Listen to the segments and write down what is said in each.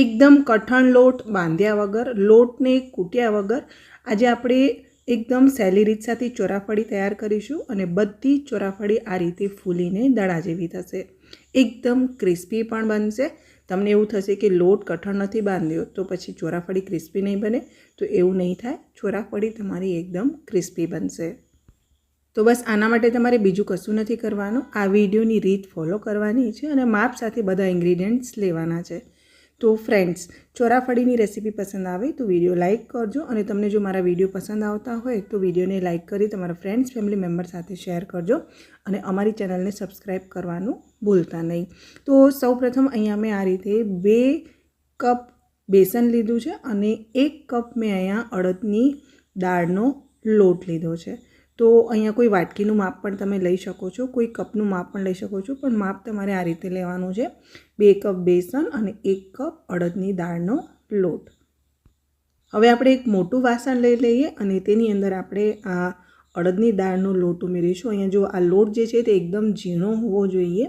એકદમ કઠણ લોટ બાંધ્યા વગર, લોટને કૂટ્યા વગર આજે આપણે એકદમ સહેલી રીત સાથે ચોરાફળી તૈયાર કરીશું અને બધી ચોરાફળી આ રીતે ફૂલીને દડા જેવી થશે. એકદમ ક્રિસ્પી પણ બનશે. તમને એવું થશે કે લોટ કઠણ નથી બાંધ્યો, તો પછી ચોરાફળી ક્રિસ્પી નહીં બને. તો એવું નહીં થાય. ચોરાફળી તમારી એકદમ ક્રિસ્પી બનશે. તો બસ આના માટે તમારે બીજું કશું નથી કરવાનું. આ વિડીયોની રીત ફોલો કરવાની છે અને માપ સાથે બધા ઇન્ગ્રીડિયન્ટ્સ લેવાના છે. તો ફ્રેન્ડ્સ ચોરાફળીની રેસીપી પસંદ આવે તો વીડિયો લાઇક કરજો અને તમને જો મારા વીડિયો પસંદ આવતા હોય તો વિડીયોને લાઇક કરી તમારા ફ્રેન્ડ્સ ફેમિલી મેમ્બર સાથે શેર કરજો અને અમારી ચેનલને સબસ્ક્રાઈબ કરવાનું ભૂલતા નહીં. તો સૌપ્રથમ અહીંયા મેં આ રીતે બે કપ બેસન લીધું છે અને એક કપ મેં અહીંયા અડદની દાળનો લોટ લીધો છે. તો અહીંયા કોઈ વાટકીનું માપ પણ તમે લઈ શકો છો, કોઈ કપનું માપ પણ લઈ શકો છો, પણ માપ તમારે આ રીતે લેવાનું છે. બે કપ બેસન અને એક કપ અડદની દાળનો લોટ. હવે આપણે એક મોટું વાસણ લઈ લઈએ અને તેની અંદર આપણે આ અડદની દાળનો લોટ ઉમેરીશું. અહીંયા જો આ લોટ જે છે તે એકદમ ઝીણો હોવો જોઈએ.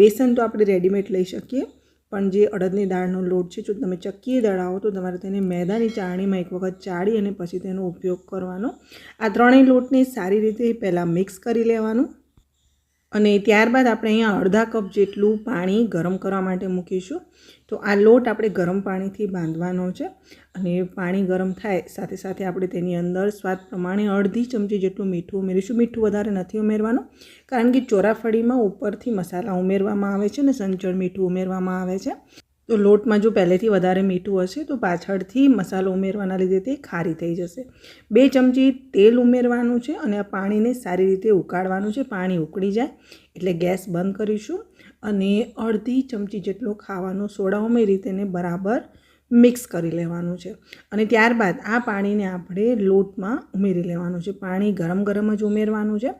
બેસન તો આપણે રેડીમેડ લઈ શકીએ. પણ જે અડદની દાળનો લોટ છે, જો તમે ચક્કીએ દળાવો, તો તમારે તેને મેદાની ચાળણીમાં એક વખત ચાળી અને પછી તેનો ઉપયોગ કરવાનો. આ ત્રણેય લોટને સારી રીતે પહેલાં મિક્સ કરી લેવાનું. અને ત્યારબાદ આપણે અહીંયા અડધા કપ જેટલું પાણી ગરમ કરવા માટે મૂકીશું. તો આ લોટ આપણે ગરમ પાણીથી બાંધવાનો છે અને પાણી ગરમ થાય સાથે સાથે આપણે તેની અંદર સ્વાદ પ્રમાણે અડધી ચમચી જેટલું મીઠું ઉમેરીશું. મીઠું વધારે નથી ઉમેરવાનું કારણ કે ચોરાફળીમાં ઉપરથી મસાલા ઉમેરવામાં આવે છે અને સંચળ મીઠું ઉમેરવામાં આવે છે. તો લોટમાં જો પહેલેથી વધારે મીઠું હશે તો પાછળથી મસાલો ઉમેરવાના લીધે તે ખારી થઈ જશે. બે ચમચી તેલ ઉમેરવાનું છે અને આ પાણીને સારી રીતે ઉકાળવાનું છે. પાણી ઉકળી જાય એટલે ગેસ બંધ કરીશું અને અડધી ચમચી જેટલો ખાવાનો સોડા ઉમેરી તેને બરાબર મિક્સ કરી લેવાનું છે. અને ત્યારબાદ આ પાણીને આપણે લોટમાં ઉમેરી લેવાનું છે. પાણી ગરમ ગરમ જ ઉમેરવાનું છે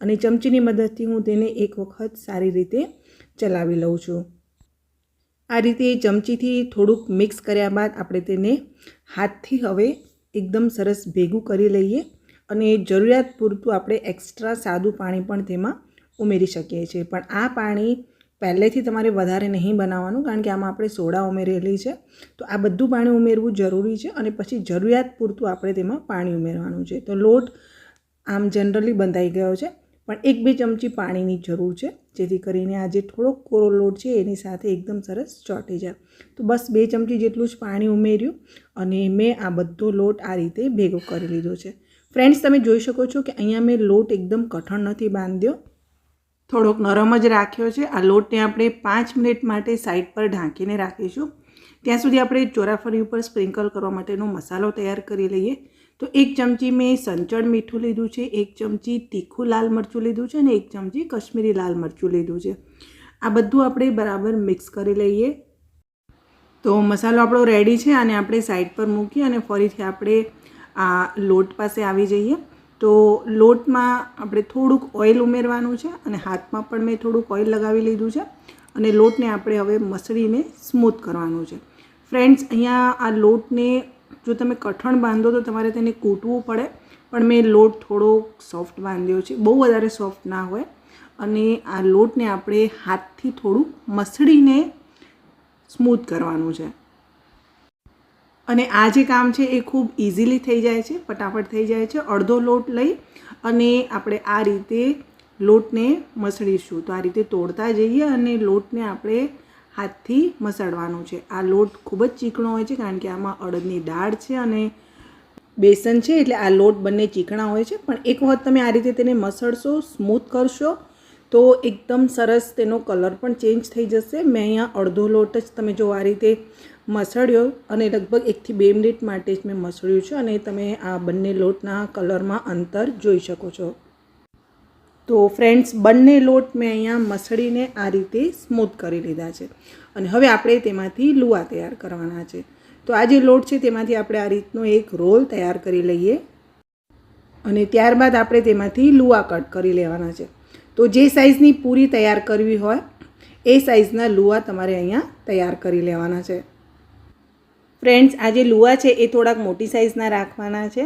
અને ચમચીની મદદથી હું તેને એક વખત સારી રીતે ચલાવી લઉં છું. આ રીતે ચમચીથી થોડુંક મિક્સ કર્યા બાદ આપણે તેને હાથથી હવે એકદમ સરસ ભેગું કરી લઈએ અને જરૂરિયાત પૂરતું આપણે એક્સ્ટ્રા સાદું પાણી પણ તેમાં ઉમેરી શકીએ છીએ. પણ આ પાણી પહેલેથી તમારે વધારે નહીં બનાવવાનું કારણ કે આમાં આપણે સોડા ઉમેરેલી છે. તો આ બધું પાણી ઉમેરવું જરૂરી છે અને પછી જરૂરિયાત પૂરતું આપણે તેમાં પાણી ઉમેરવાનું છે. તો લોટ આમ જનરલી બંધાઈ ગયો છે. પણ એક બે ચમચી પાણીની જરૂર છે, જેથી કરીને આ જે થોડોક કોરો લોટ છે એની સાથે એકદમ સરસ ચોંટી જાય. તો બસ બે ચમચી જેટલું જ પાણી ઉમેર્યું અને મેં આ બધો લોટ આ રીતે ભેગો કરી લીધો છે. ફ્રેન્ડ્સ, તમે જોઈ શકો છો કે અહીંયા મેં લોટ એકદમ કઠણ નથી બાંધ્યો. થોડોક નરમ જ રાખ્યો છે. આ લોટને આપણે પાંચ મિનિટ માટે સાઈડ પર ઢાંકીને રાખીશું. ત્યાં સુધી આપણે ચોરાફળી ઉપર સ્પ્રિંકલ કરવા માટેનો મસાલો તૈયાર કરી લઈએ. તો એક ચમચી મેં સંચળ મીઠું લીધું છે, એક ચમચી તીખું લાલ મરચું લીધું છે અને એક ચમચી કશ્મીરી લાલ મરચું લીધું છે. આ બધું આપણે બરાબર મિક્સ કરી લઈએ. તો મસાલો આપણો રેડી છે અને આપણે સાઈડ પર મૂકી અને ફરીથી આપણે આ લોટ પાસે આવી જઈએ. તો લોટમાં આપણે થોડુંક ઓઇલ ઉમેરવાનું છે અને હાથમાં પણ મેં થોડુંક ઓઇલ લગાવી લીધું છે અને લોટને આપણે હવે મસળીને સ્મૂથ કરવાનું છે. ફ્રેન્ડ્સ અહીંયા આ લોટને જો તમે કઠણ બાંધો તો તમારે તેને કૂટવું પડે. પણ મેં લોટ થોડો સોફ્ટ બાંધ્યો છે. બહુ વધારે સોફ્ટ ના હોય. અને આ લોટને આપણે હાથથી થોડું મસળીને સ્મૂથ કરવાનું છે. અને આ જે કામ છે એ ખૂબ ઇઝીલી થઈ જાય છે, ફટાફટ થઈ જાય છે. અડધો લોટ લઈ અને આપણે આ રીતે લોટને મસળીશું. તો આ રીતે તોડતા જઈએ અને લોટને આપણે હાથથી મસળવાનું છે. આ લોટ ખૂબ જ ચીકણો હોય છે કારણ કે આમાં અડદની દાળ છે અને બેસન છે એટલે આ લોટ બંને ચીકણા હોય છે. પણ એક વખત તમે આ રીતે તેને મસળશો, સ્મૂથ કરશો, તો એકદમ સરસ તેનો કલર પણ ચેન્જ થઈ જશે. મેં અહીંયા અડધો લોટ જ તમે જો આ રીતે મસળ્યો અને લગભગ એકથી બે મિનિટ માટે જ મેં મસળ્યું છે અને તમે આ બંને લોટના કલરમાં અંતર જોઈ શકો છો. તો ફ્રેન્ડ્સ બંને લોટ મેં અહીંયા મસળીને આ રીતે સ્મૂથ કરી લીધા છે. અને હવે આપણે તેમાંથી લુવા તૈયાર કરવાના છે. તો આ જે લોટ છે તેમાંથી આપણે આ રીતનો એક રોલ તૈયાર કરી લઈએ. અને ત્યારબાદ આપણે તેમાંથી લુવા કટ કરી લેવાના છે. તો જે સાઇઝની પૂરી તૈયાર કરવી હોય, એ સાઇઝના લુવા તમારે અહીંયા તૈયાર કરી લેવાના છે. ફ્રેન્ડ્સ આ જે લુવા છે એ થોડાક મોટી સાઇઝના રાખવાના છે.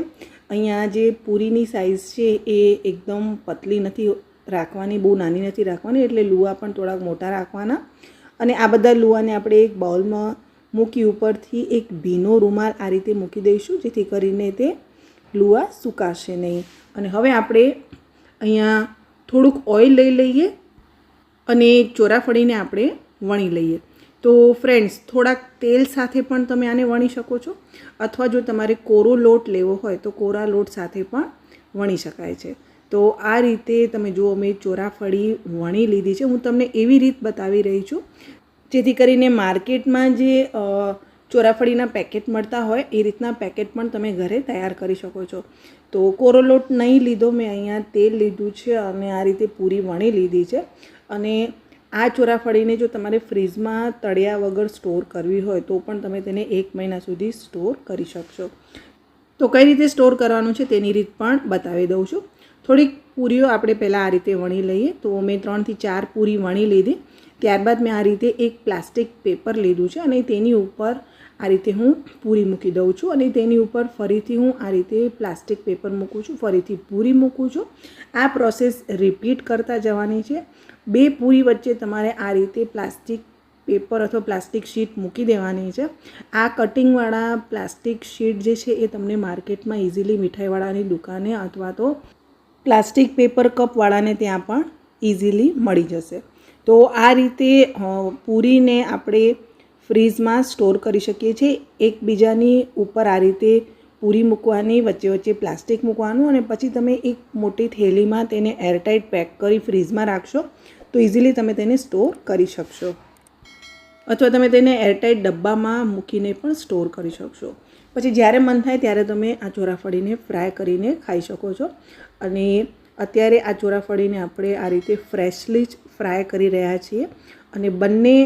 અહીંયા જે પૂરીની સાઇઝ છે એ એકદમ પતલી નથી રાખવાની, બહુ નાની નથી રાખવાની, એટલે લુવા પણ થોડાક મોટા રાખવાના. અને આ બધા લુવાને આપણે એક બાઉલમાં મૂકી ઉપરથી એક ભીનો રૂમાલ આ રીતે મૂકી દઈશું, જેથી કરીને તે લુવા સુકાશે નહીં. અને હવે આપણે અહીંયા થોડુંક ઓઇલ લઈ લઈએ અને ચોરાફળીને આપણે વણી લઈએ. તો ફ્રેન્ડ્સ થોડાક તેલ સાથે પણ તમે આને વણી શકો છો. અથવા જો તમારે કોરો લોટ લેવો હોય, તો કોરા લોટ સાથે પણ વણી શકાય છે. તો આ રીતે તમે જુઓ, મેં ચોરાફળી વણી લીધી છે. હું તમને એવી રીત બતાવી રહી છું. જેથી કરીને માર્કેટમાં જે ચોરાફળીના પેકેટ મળતા હોય, એ રીતના પેકેટ પણ તમે ઘરે તૈયાર કરી શકો છો. તો કોરો લોટ નહીં લીધો, મેં અહીંયા તેલ લીધું છે અને આ રીતે પૂરી વણી લીધી છે. અને આ ચોરાફળીને જો તમારે ફ્રીજમાં તળ્યા વગર સ્ટોર કરવી હોય, તો પણ તમે તેને એક મહિના સુધી સ્ટોર કરી શકશો. તો કઈ રીતે સ્ટોર કરવાનું છે તેની રીત પણ બતાવી દઉં છું. થોડીક પૂરીઓ આપણે પહેલાં આ રીતે વણી લઈએ. તો મેં ત્રણથી ચાર પૂરી વણી લીધી. ત્યારબાદ મેં આ રીતે એક પ્લાસ્ટિક પેપર લીધું છે અને તેની ઉપર આ રીતે હું પૂરી મૂકી દઉં છું અને તેની ઉપર ફરીથી હું આ રીતે પ્લાસ્ટિક પેપર મૂકું છું, ફરીથી પૂરી મૂકું છું. આ પ્રોસેસ રિપીટ કરતા જવાની છે. બે પૂરી વચ્ચે તમારે આ રીતે પ્લાસ્ટિક પેપર અથવા પ્લાસ્ટિક શીટ મૂકી દેવાની છે. આ કટિંગવાળા પ્લાસ્ટિક શીટ જે છે એ તમને માર્કેટમાં ઇઝીલી મીઠાઈવાળાની દુકાને અથવા તો પ્લાસ્ટિક પેપર કપવાળાને ત્યાં પણ ઇઝીલી મળી જશે. તો આ રીતે પૂરીને આપણે ફ્રીઝમાં સ્ટોર કરી શકીએ છીએ. એકબીજાની ઉપર આ રીતે પૂરી મૂકવાની, વચ્ચે વચ્ચે પ્લાસ્ટિક મૂકવાનું અને પછી તમે એક મોટી થેલીમાં તેને એરટાઇટ પેક કરી ફ્રીઝમાં રાખશો તો ઇઝીલી તમે તેને સ્ટોર કરી શકશો. અથવા તમે તેને એરટાઇટ ડબ્બામાં મૂકીને પણ સ્ટોર કરી શકશો. પછી જ્યારે મન થાય ત્યારે તમે આ ચોરાફળીને ફ્રાય કરીને ખાઈ શકો છો. અને અત્યારે આ ચોરાફળીને આપણે આ રીતે ફ્રેશલી જ ફ્રાય કરી રહ્યા છીએ. અને બંને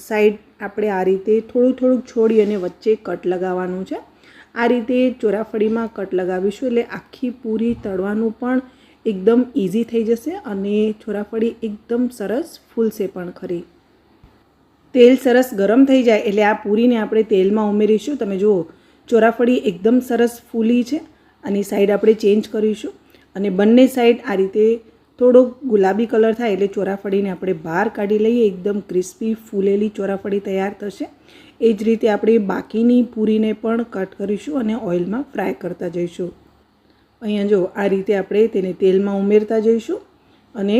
સાઈડ આપણે આ રીતે થોડું થોડુંક છોડી અને વચ્ચે કટ લગાવવાનું છે. આ રીતે ચોરાફળીમાં કટ લગાવીશું એટલે આખી પૂરી તળવાનું પણ એકદમ ઇઝી થઈ જશે અને ચોરાફળી એકદમ સરસ ફૂલશે પણ ખરી. તેલ સરસ ગરમ થઈ જાય એટલે આ પૂરીને આપણે તેલમાં ઉમેરીશું. તમે જુઓ, ચોરાફળી એકદમ સરસ ફૂલી છે અને સાઈડ આપણે ચેન્જ કરીશું. અને બંને સાઈડ આ રીતે થોડોક ગુલાબી કલર થાય એટલે ચોરાફળીને આપણે બહાર કાઢી લઈએ. એકદમ ક્રિસ્પી ફૂલેલી ચોરાફળી તૈયાર થશે. એ જ રીતે આપણે બાકીની પૂરીને પણ કટ કરીશું અને ઓઇલમાં ફ્રાય કરતા જઈશું. અહીંયા જો આ રીતે આપણે તેને તેલમાં ઉમેરતા જઈશું અને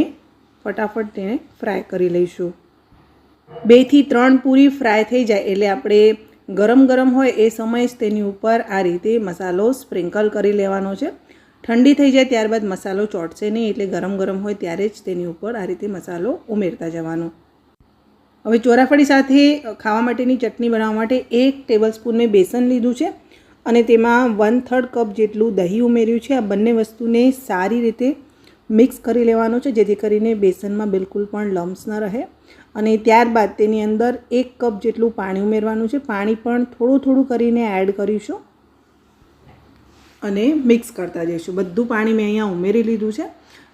ફટાફટ તેને ફ્રાય કરી લઈશું. બેથી ત્રણ પૂરી ફ્રાય થઈ જાય એટલે આપણે ગરમ ગરમ હોય એ સમયે જ તેની ઉપર આ રીતે મસાલો સ્પ્રિંકલ કરી લેવાનો છે. ઠંડી થઈ જાય ત્યારબાદ મસાલો ચોટશે નહીં એટલે ગરમ ગરમ હોય ત્યારે જ તેની ઉપર આ રીતે મસાલો ઉમેરતા જવાનો. હવે ચોરાફળી સાથે ખાવા માટેની ચટણી બનાવવા માટે એક ટેબલ સ્પૂન મેં બેસન લીધું છે અને તેમાં વન થર્ડ કપ જેટલું દહીં ઉમેર્યું છે. આ બંને વસ્તુને સારી રીતે મિક્સ કરી લેવાનું છે, જેથી કરીને બેસનમાં બિલકુલ પણ લમ્સ ન રહે. અને ત્યારબાદ તેની અંદર એક કપ જેટલું પાણી ઉમેરવાનું છે. પાણી પણ થોડું થોડું કરીને એડ કરીશું. અને મિક્સ કરતા જઈશું. બધું પાણી મેં અહીંયા ઉમેરી લીધું છે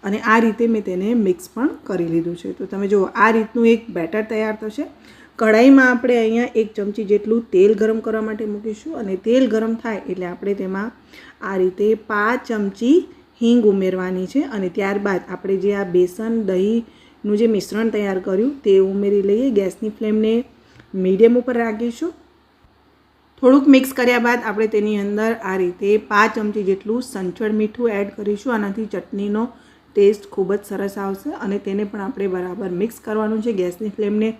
અને આ રીતે મેં તેને મિક્સ પણ કરી લીધું છે. તો તમે જુઓ, આ રીતનું એક બેટર તૈયાર થશે. કઢાઈમાં આપણે અહીંયા એક ચમચી જેટલું તેલ ગરમ કરવા માટે મૂકીશું અને તેલ ગરમ થાય એટલે આપણે તેમાં આ રીતે પાંચ ચમચી હિંગ ઉમેરવાની છે અને ત્યારબાદ આપણે જે આ બેસન દહીંનું જે મિશ્રણ તૈયાર કર્યું તે ઉમેરી લઈએ. ગેસની ફ્લેમને મીડિયમ ઉપર રાખીશું. થોડુંક મિક્સ કર્યા બાદ આપણે તેની અંદર આ રીતે પાંચ ચમચી જેટલું સંચળ મીઠું એડ કરીશું. આનાથી ચટણીનો ટેસ્ટ ખૂબ જ સરસ આવશે અને તેને પણ આપણે બરાબર મિક્સ કરવાનું છે. ગેસની ફ્લેમને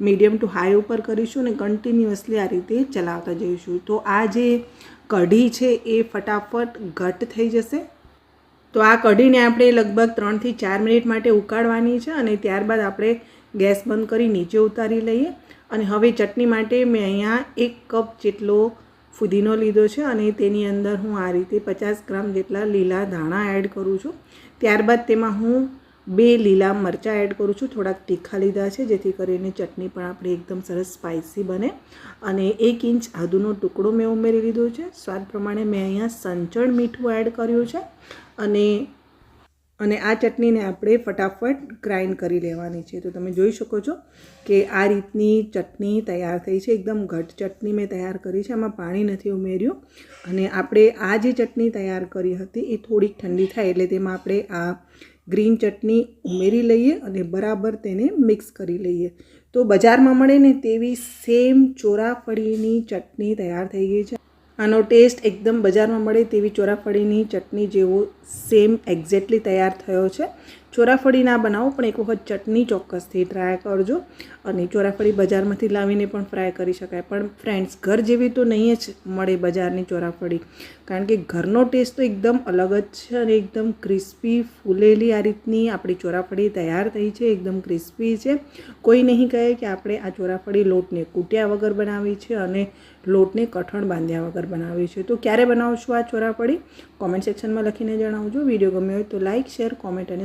મીડિયમ ટુ હાઈ ઉપર કરીશું અને કન્ટિન્યુઅસલી આ રીતે ચલાવતા જઈશું. તો આ જે કઢી છે એ ફટાફટ ઘટ થઈ જશે. તો આ કઢીને આપણે લગભગ ત્રણથી ચાર મિનિટ માટે ઉકાળવાની છે અને ત્યારબાદ આપણે ગેસ બંધ કરી નીચે ઉતારી લઈએ. અને હવે ચટણી માટે મેં અહીંયા એક કપ જેટલો ફુદીનો લીધો છે અને તેની અંદર હું આ રીતે પચાસ ગ્રામ જેટલા લીલા ધાણા એડ કરું છું. ત્યારબાદ તેમાં હું બે લીલા મરચાં એડ કરું છું. થોડાક તીખા લીધા છે, જેથી કરીને ચટણી પણ આપણી એકદમ સરસ સ્પાઇસી બને. અને એક ઇંચ આદુનો ટુકડો મેં ઉમેરી લીધો છે. સ્વાદ પ્રમાણે મેં અહીંયા સંચળ મીઠું એડ કર્યું છે. અને અને આ ચટણીને આપણે ફટાફટ ગ્રાઇન્ડ કરી લેવાની છે. તો તમે જોઈ શકો છો કે આ રીતની ચટણી તૈયાર થઈ છે. એકદમ ઘટ ચટણી મેં તૈયાર કરી છે. આમાં પાણી નથી ઉમેર્યું. અને આપણે આ જે ચટણી તૈયાર કરી હતી એ થોડીક ઠંડી થાય એટલે તેમાં આપણે આ ગ્રીન ચટણી ઉમેરી લઈએ અને બરાબર તેને મિક્સ કરી લઈએ. તો બજારમાં મળે ને તેવી સેમ ચોરાફળીની ચટણી તૈયાર થઈ ગઈ છે. આનો ટેસ્ટ એકદમ બજારમાં મળે તેવી ચોરાફળીની ચટણી જેવો સેમ એક્ઝેક્ટલી તૈયાર થયો છે. ચોરાફળી ના બનાવો, પણ એક વખત ચટણી ચોક્કસથી ટ્રાય કરજો. અને ચોરાફળી બજારમાંથી લાવીને પણ ફ્રાય કરી શકાય. પણ ફ્રેન્ડ્સ ઘર જેવી તો નહીં જ મળે બજારની ચોરાફળી. કારણ કે ઘરનો ટેસ્ટ તો એકદમ અલગ જ છે અને એકદમ ક્રિસ્પી ફૂલેલી આ રીતની આપણી ચોરાફળી તૈયાર થઈ છે, એકદમ ક્રિસ્પી છે. કોઈ નહીં કહે કે આપણે આ ચોરાફળી લોટને કૂટ્યા વગર બનાવી છે અને લોટને કઠણ બાંધ્યા વગર બનાવી છે. તો ક્યારે બનાવશો આ ચોરાફળી? કોમેન્ટ સેક્શનમાં લખીને જણાવજો. વીડિયો ગમ્યો હોય તો લાઇક શેર કોમેન્ટ અને